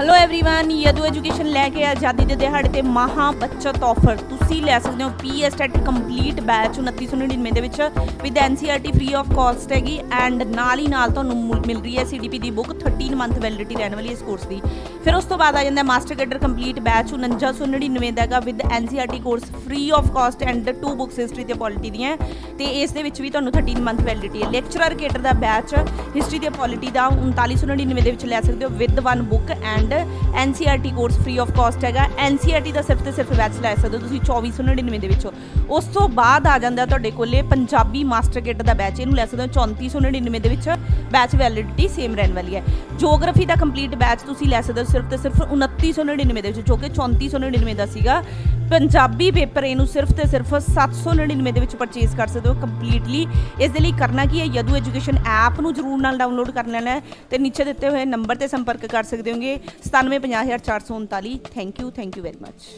Hello everyone ਯਦੂ education ਲੈ ਕੇ ਆਜ਼ਾਦੀ ਦੇ ਦਿਹਾੜੇ ਤੇ ਮਹਾ ਬੱਚਤ ਆਫਰ ਤੁਸੀਂ ਲੈ ਸਕਦੇ ਹੋ ਪੀਐਸ ਟੈਟ ਕੰਪਲੀਟ ਬੈਚ 2999 ਦੇ ਵਿੱਚ with NCERT free of cost ਹੈਗੀ ਐਂਡ ਨਾਲ ਹੀ ਨਾਲ ਤੁਹਾਨੂੰ ਮੁ- ਮਿਲ ਰਹੀ ਹੈ ਸੀਡੀਪੀ ਦੀ ਬੁੱਕ 13 ਮੰਥ ਵੈਲਿਡਿਟੀ ਰਹਿਣ ਵਾਲੀ ਇਸ ਕੋਰਸ ਦੀ ਫਿਰ ਉਸ ਤੋਂ ਬਾਅਦ ਆ ਜਾਂਦਾ ਮਾਸਟਰ ਕੈਡਰ ਕੰਪਲੀਟ ਬੈਚ 4999 ਦਾ ਹੈਗਾ with NCERT course free of cost and two books history ਤੇ ਪੋਲਿਟੀ ਦੀਆਂ ਤੇ ਇਸ ਦੇ ਵਿੱਚ ਵੀ ਤੁਹਾਨੂੰ 13 ਮੰਥ ਵੈਲਿਡਿਟੀ ਹੈ ਲੈਕਚਰਰ ਕੇਟਰ ਦਾ ਬੈਚ ਹਿਸਟਰੀ ਤੇ ਪੋਲਿਟੀ ਦਾ 3999 ਦੇ ਵਿੱਚ ਲੈ ਸਕਦੇ ਹੋ with one book and NCERT course free of cost ਹੈਗਾ। ਐਨਸੀਆਰਟੀ ਦਾ ਸਿਰਫ ਤੇ ਸਿਰਫ ਬੈਚ ਲੈ ਸਕਦੇ ਹੋ ਤੁਸੀਂ 2499 ਦੇ ਵਿੱਚੋਂ। ਉਸ ਤੋਂ ਬਾਅਦ ਆ ਜਾਂਦਾ ਤੁਹਾਡੇ ਕੋਲੇ ਪੰਜਾਬੀ ਮਾਸਟਰ ਕਿੱਟ ਦਾ ਬੈਚ। ਇਹਨੂੰ ਲੈ ਸਕਦੇ ਹੋ 3499 ਦੇ ਵਿੱਚ। ਬੈਚ ਵੈਲਿਡਿਟੀ ਸੇਮ ਰਹਿਣ ਵਾਲੀ ਹੈ। ਜੀਓਗ੍ਰਾਫੀ ਦਾ ਕੰਪਲੀਟ ਬੈਚ ਤੁਸੀਂ ਲੈ ਸਕਦੇ ਹੋ ਸਿਰਫ ਤੇ ਸਿਰਫ 2999 ਦੇ ਵਿੱਚ, ਜੋ ਕਿ 3499 ਦਾ ਸੀਗਾ। ਪੰਜਾਬੀ ਪੇਪਰ ਇਹਨੂੰ ਸਿਰਫ ਤੇ ਸਿਰਫ 799 ਦੇ ਵਿੱਚ ਪਰਚੇਸ ਕਰ ਸਕਦੇ ਹੋ ਕੰਪਲੀਟਲੀ ਇਸ ਦੇ ਲਈ ਕਰਨਾ ਕੀ ਹੈ? ਯਦੂ ਐਜੂਕੇਸ਼ਨ ਐਪ ਨੂੰ ਜਰੂਰ ਨਾਲ ਡਾਊਨਲੋਡ ਕਰ ਲੈਣਾ ਹੈ ਤੇ ਨੀਚੇ ਦਿੱਤੇ ਹੋਏ ਨੰਬਰ ਤੇ ਸੰਪਰਕ ਕਰ ਸਕਦੇ ਹੋਗੇ। 97500439 thank you thank you very much